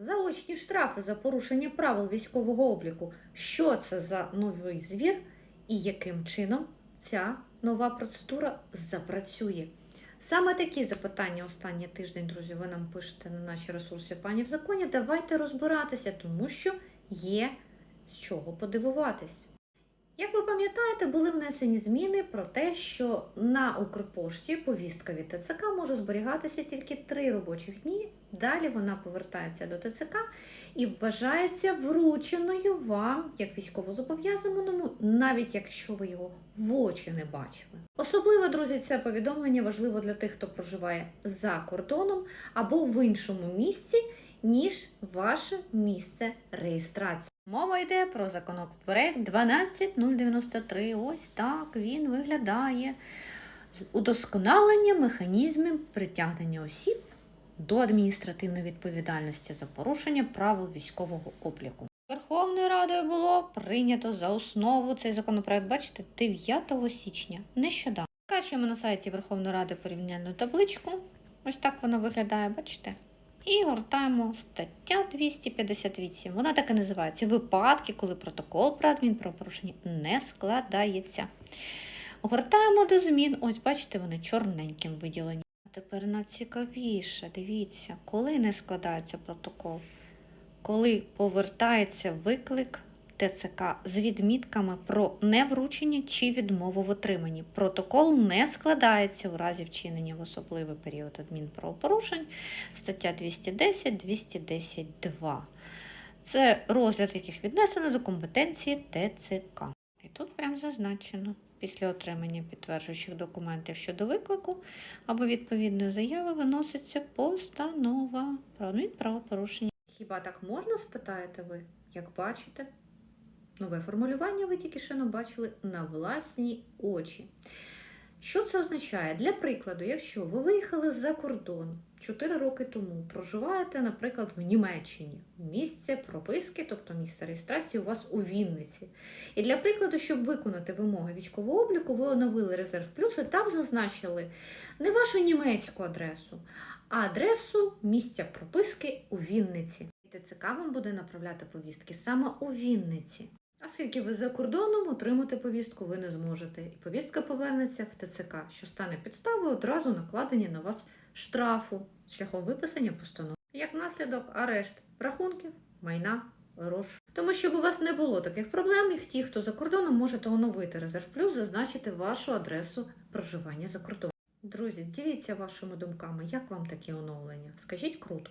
Заочні штрафи за порушення правил військового обліку. Що це за новий звір і яким чином ця нова процедура запрацює? Саме такі запитання останній тиждень, друзі, ви нам пишете на наші ресурси пані в законі. Давайте розбиратися, тому що є з чого подивуватись. Як ви пам'ятаєте, були внесені зміни про те, що на Укрпошті повістка від ТЦК може зберігатися тільки три робочих дні. Далі вона повертається до ТЦК і вважається врученою вам як військовозобов'язаному, навіть якщо ви його в очі не бачили. Особливо, друзі, це повідомлення важливо для тих, хто проживає за кордоном або в іншому місці, ніж ваше місце реєстрації. Мова йде про законопроект 12093. Ось так він виглядає. Удосконалення механізмів притягнення осіб до адміністративної відповідальності за порушення правил військового обліку. Верховною Радою було прийнято за основу цей законопроект, бачите, 9 січня, нещодавно. Скачуємо на сайті Верховної Ради порівняльну табличку. Ось так вона виглядає, бачите? І гортаємо стаття 258. Вона так і називається Випадки, коли протокол про адмінправопорушення не складається. Гортаємо до змін. Ось, бачите, вони чорненьким виділені. А тепер найцікавіше, дивіться, коли не складається протокол, коли повертається виклик ТЦК з відмітками про невручення чи відмову в отриманні. Протокол не складається у разі вчинення в особливий період адмінправопорушень, стаття 210-210-2. Це розгляд, яких віднесено до компетенції ТЦК. І тут прям зазначено. Після отримання підтверджуючих документів щодо виклику або відповідної заяви виноситься постанова про адмінправопорушення. Хіба так можна, спитаєте ви, як бачите? Нове формулювання ви тільки що бачили на власні очі. Що це означає? Для прикладу, якщо ви виїхали за кордон 4 роки тому, проживаєте, наприклад, в Німеччині, місце прописки, тобто місце реєстрації у вас у Вінниці. І для прикладу, щоб виконати вимоги військового обліку, ви оновили резерв плюс і там зазначили не вашу німецьку адресу, а адресу місця прописки у Вінниці. І ТЦК вам буде направляти повістки саме у Вінниці. Оскільки ви за кордоном отримати повістку ви не зможете, і повістка повернеться в ТЦК, що стане підставою одразу накладення на вас штрафу шляхом виписання постанови. Як наслідок, арешт рахунків, майна, грош. Тому щоб у вас не було таких проблем, і ті, хто за кордоном, можете оновити резерв плюс, зазначити вашу адресу проживання за кордоном. Друзі, діліться вашими думками, як вам такі оновлення? Скажіть круто.